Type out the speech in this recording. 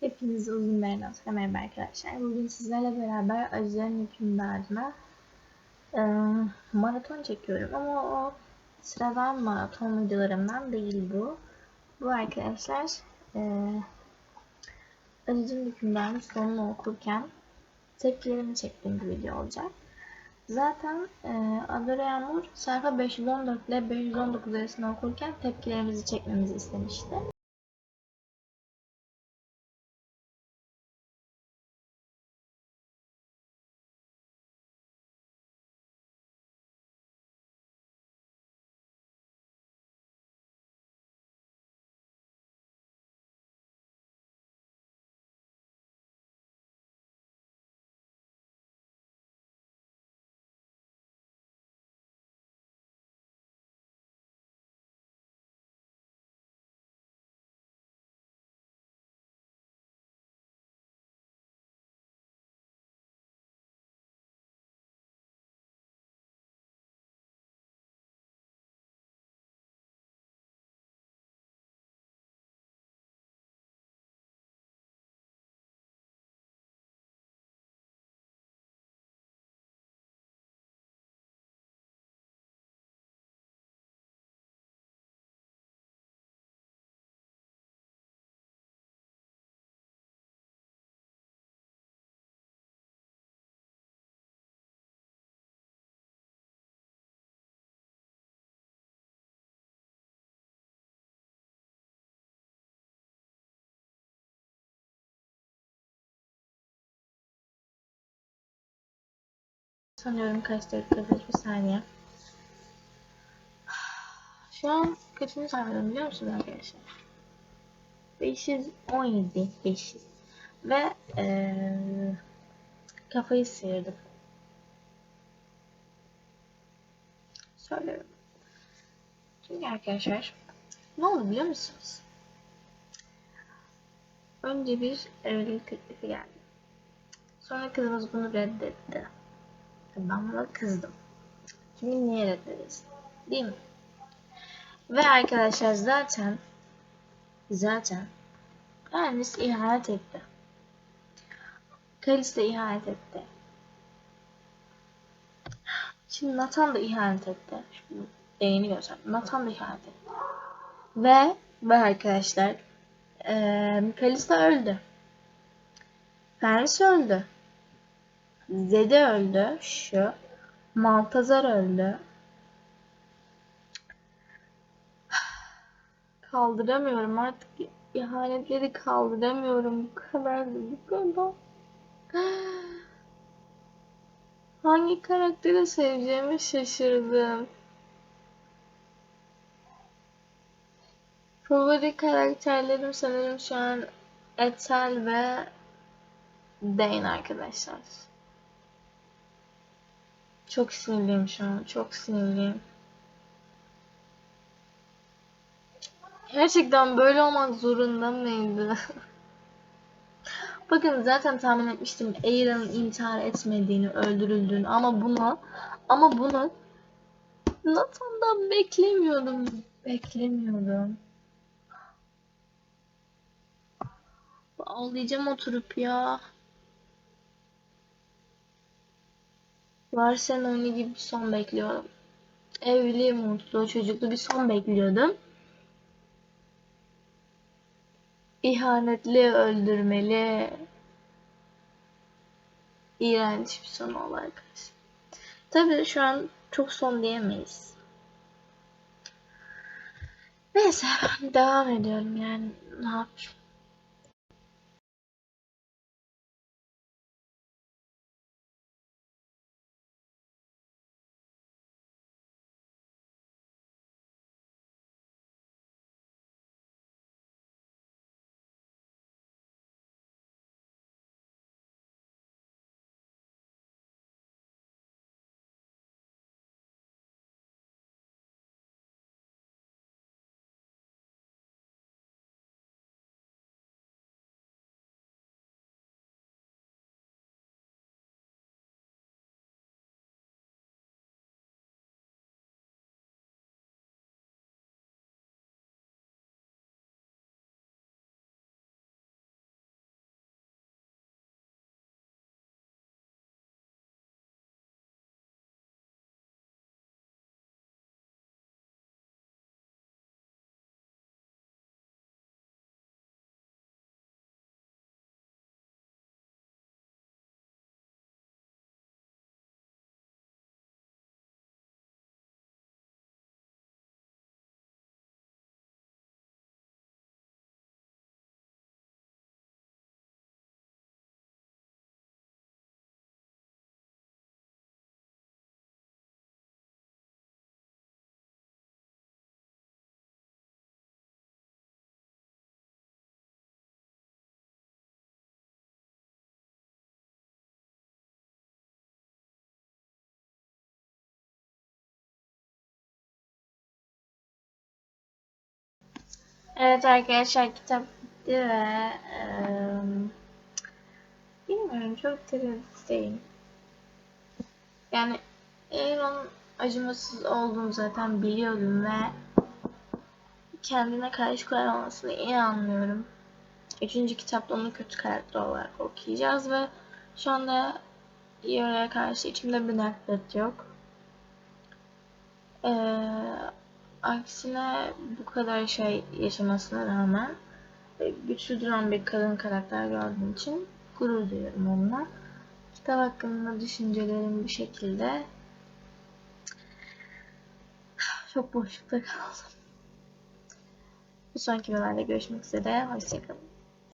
Hepinize uzun bir merhaba arkadaşlar. Bugün sizlerle beraber Acıların hükümdarına e, maraton çekiyorum ama o sıradan maraton videolarımdan değil bu. Bu arkadaşlar e, Acıların hükümdarının sonunu okurken tepkilerimi çektiğim bir video olacak. Zaten e, Adora Yağmur sayfa 514 ile 519 arasında okurken tepkilerimizi çekmemizi istemişti. Sanıyorum kaç dakikadır bir saniye. Şu an kaçıncı sayfadayım biliyor musunuz arkadaşlar? 517 500 ve ee, kafayı sıyırdım. Söylüyorum. Çünkü arkadaşlar ne oldu biliyor musunuz? Önce bir evlilik teklifi geldi. Sonra kızımız bunu reddetti. Ben buna kızdım. Kimi niye reddederiz? Değil mi? Ve arkadaşlar zaten zaten Ernest ihanet etti. Kalis de ihanet etti. Şimdi Nathan da ihanet etti. Şimdi göster. Nathan da ihanet etti. Ve ve arkadaşlar ee, Kalis de öldü. Fenris öldü. Zede öldü. Şu. Maltazar öldü. Kaldıramıyorum artık. ihanetleri kaldıramıyorum. Bu kadar bu kadar. Hangi karakteri seveceğimi şaşırdım. Favori karakterlerim sanırım şu an Ethel ve Dane arkadaşlar. Çok sinirliyim şu an. Çok sinirliyim. Gerçekten böyle olmak zorunda mıydı? Bakın zaten tahmin etmiştim Aira'nın intihar etmediğini, öldürüldüğünü ama bunu ama bunu Nathan'dan beklemiyordum. Beklemiyordum. Ağlayacağım oturup ya. Varsen oyunu gibi bir son bekliyorum. Evli, mutlu, çocuklu bir son bekliyordum. İhanetli, öldürmeli. İğrenç bir son oldu arkadaşlar. Tabii şu an çok son diyemeyiz. Neyse devam ediyorum yani ne yapayım. Evet arkadaşlar kitap bitti ve eee, bilmiyorum çok tereddütteyim. Yani Aaron acımasız olduğunu zaten biliyordum ve kendine karşı koyamamasına inanmıyorum. Üçüncü kitapta onu kötü karakter olarak okuyacağız ve şu anda Yora'ya karşı içimde bir nefret yok. Ee, aksine bu kadar şey yaşamasına rağmen e, güçlü duran bir kadın karakter gördüğüm için gurur duyuyorum onunla. Kitap hakkında düşüncelerim bu şekilde. Çok boşlukta kaldım. Bir sonraki videolarda görüşmek üzere. Hoşçakalın.